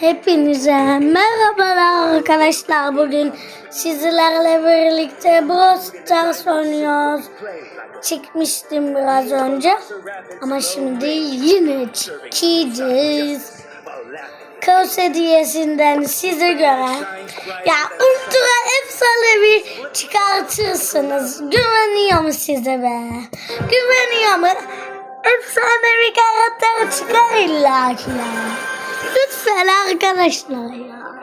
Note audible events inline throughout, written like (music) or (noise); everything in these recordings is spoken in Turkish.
Hepinize merhabalar arkadaşlar. Bugün sizlerle birlikte Brawl Stars oynuyoruz. Çıkmıştım biraz önce. Ama şimdi yine çıkacağız. Kaos hediyesinden size göre ya ultra efsanevi çıkartırsınız. Güveniyor mu size be? Güveniyor mu? Efsanevi karakter çıkar illa ki ya. Lütfen arkadaşlar ya.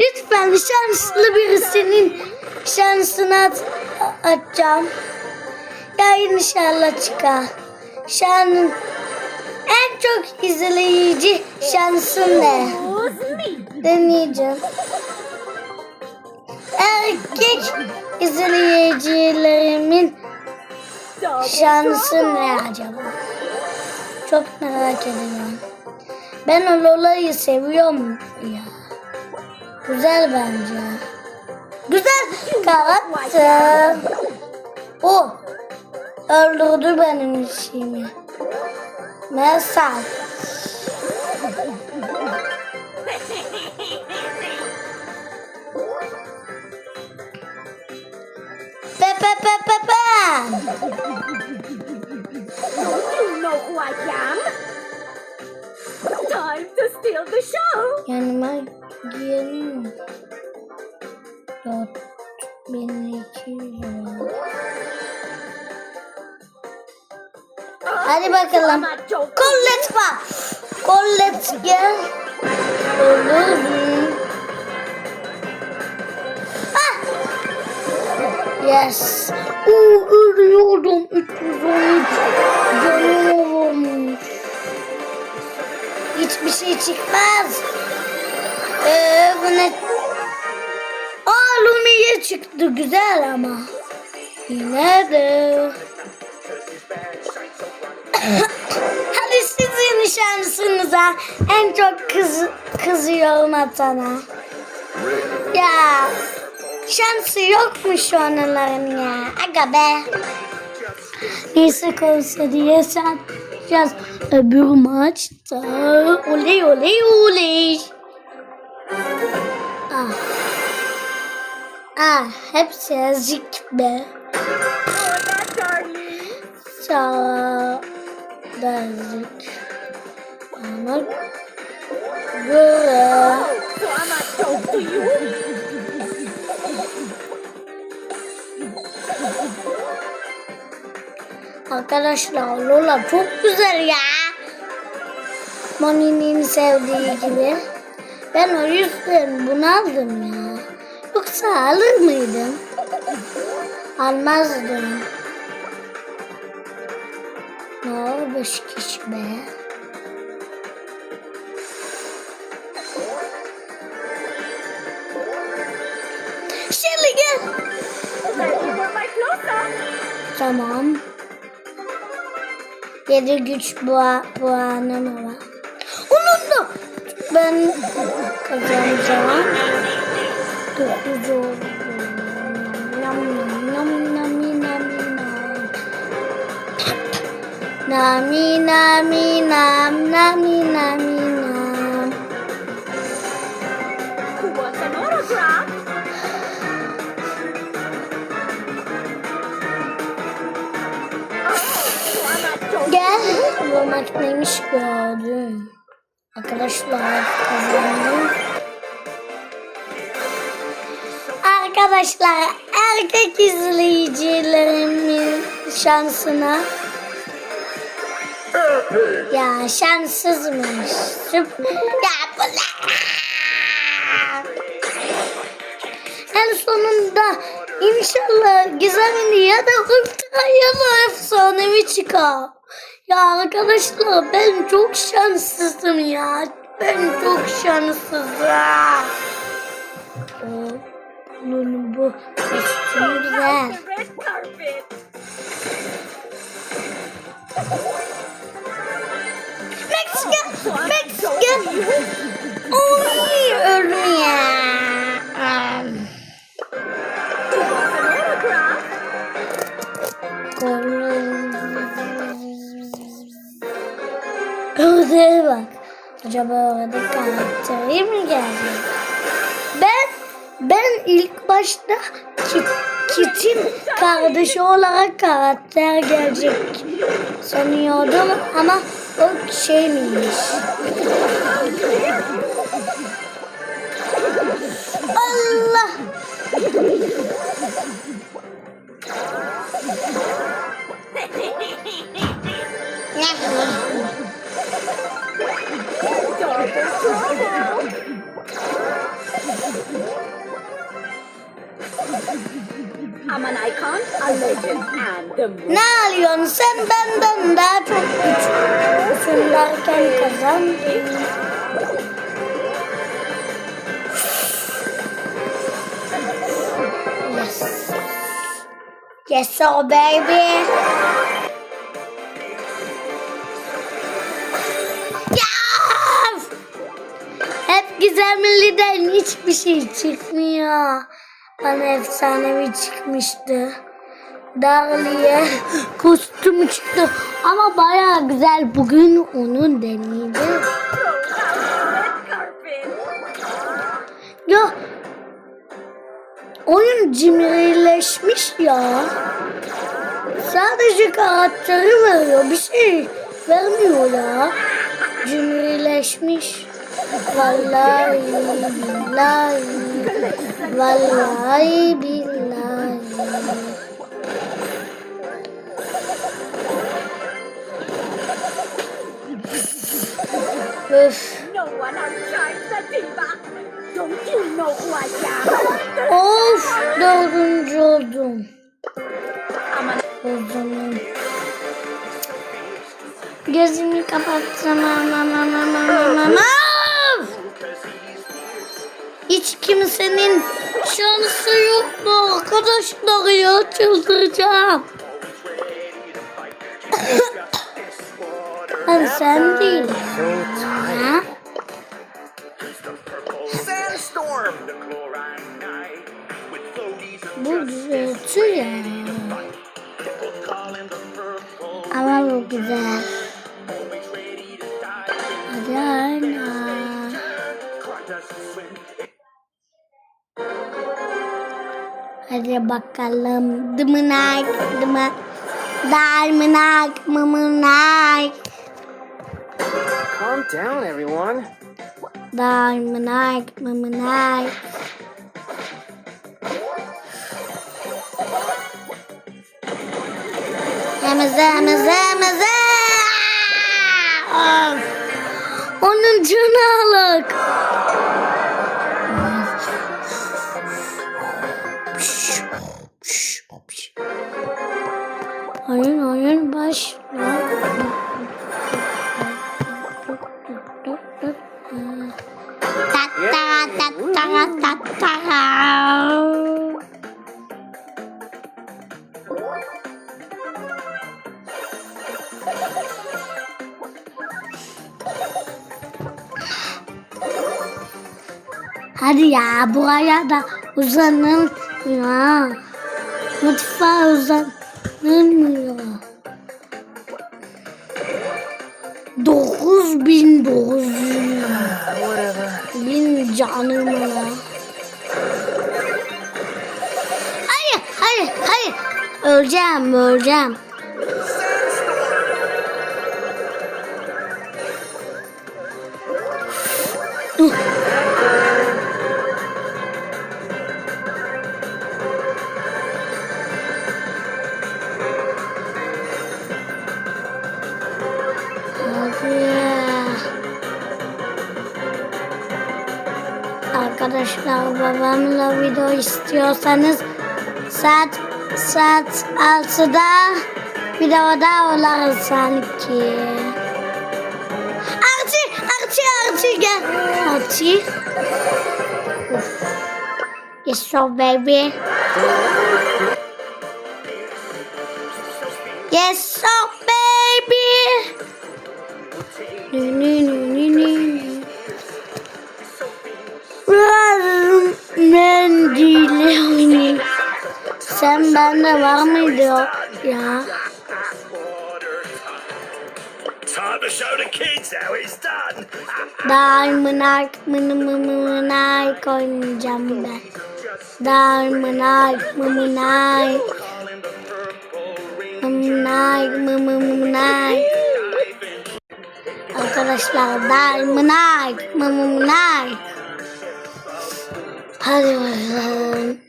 Lütfen şanslı birisinin şansını at atacağım. Ya inşallah çıkar. Şan en çok izleyici şansın ne? Deneyeceğim. Erkek izleyicilerimin şansı ne acaba? Çok merak ediyorum. Ben o Lola'yı seviyorum ya. Güzel bence. Güzel karakter. O öldürdü benim işimi. Mesela. Show! Yanıma mi? Dört bin iki. Hadi bakalım. Collet var. Collet gel. Olur mu? Ah! Yes. Çıkmaz. Ee, bu ne? Aa Lumi'ye çıktı güzel ama. Yine de. (coughs) Hadi sizin şansınıza en çok kız, kızıyorum atana. Ya şansı yokmuş onların ya. Aga be. Neyse konsa diye satacağız. Öbür maçta. Oley oley oley. Ah. Ah hepsi ezik be. Sağ derdik. Ama böyle. Arkadaşlar Lola çok güzel ya. Moni'nin sevdiği gibi. Ben o yüzden bunu aldım ya. Yoksa alır mıydım? Almazdım. Ne olmuş kişi be? Şimdi gel. Tamam. Yedi güç puan, puanım var. Unuttum. Ben kazanacağım. Dokuz oldu. Nam nam nam nami nami nam. Nami nami Gel. Bu makineymiş gördüm. Arkadaşlar kazandım. Arkadaşlar erkek izleyicilerimin şansına ya şanssızmış. Süp- Ya bu? En sonunda inşallah gizemini ya da da efsanevi çıkar. Ya arkadaşlar ben çok şanssızım ya. Ben çok şanssızım. Bunun bu kostümü güzel. Mexican, Mexican. Oy öldüm ya. Acaba böyle karakteri mi gelecek? Ben ben ilk başta Kit, Kit'in kardeşi olarak karakter gelecek sanıyordum ama o şey miymiş? Allah! Double (laughs) trouble. I'm an icon, a legend, and the Ne alıyorsun sen benden daha çok güç. Şunlarken kazandın. Yes. Yes, so baby. Gizemliden hiçbir şey çıkmıyor. Bana efsanevi çıkmıştı. Darliye kostümü çıktı. Ama baya güzel. Bugün onu deneyeceğim. Ya oyun cimrileşmiş ya. Sadece karakteri veriyor. Bir şey vermiyor ya. Cimrileşmiş. Vallahi billahi. Vallahi billahi. Öf. Of dördüncü oldum. I'm an O zaman. Gözümü kapatsam aman aman aman aman. Hiç kimsenin şansı yok mu arkadaşlar ya çıldıracağım. (coughs) ben sen değilim. Ha? Bu gürültü ya. Ama bu güzel. Hadi bakalım. Dımınak, dıma. Darmınak, mımınak. Calm down, everyone. Darmınak, mımınak. Hemeze, hemeze. Of. Onun canı alık. Hadi ya buraya da uzanın ya. Mutfağa uzanılmıyor. Dokuz bin dokuz yüz. Bin canım ya. Hayır, hayır, hayır. Öleceğim, öleceğim. Babamla video istiyorsanız saat saat 6'da videoda oluruz sanki. Archie, Archie, Archie gel. Archie. Of. Yes, so baby. Yes, so baby. Nü nü nü. Bende var mıydı o ya? Diamond Ark mını mını mını Ark oynayacağım ben. Diamond Ark mını mını Ark. All in the purple rain. Mını Ark mını mını Ark. Arkadaşlar Diamond Ark mını mını Ark. Hadi bakalım.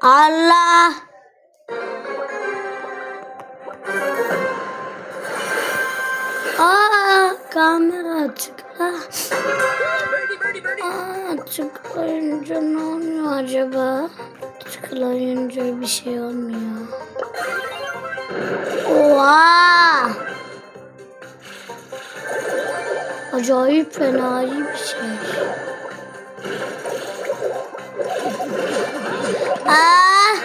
Allah. Aa, kamera açık. Aa, tıklayınca ne oluyor acaba? Tıklayınca bir şey olmuyor. Oha! Acayip fena iyi bir şey. Aa!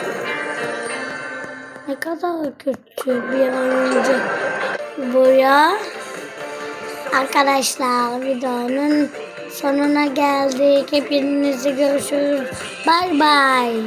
Ne kadar kötü bir an önce bu ya. Arkadaşlar videonun sonuna geldik. Hepinizi görüşürüz. Bay bay.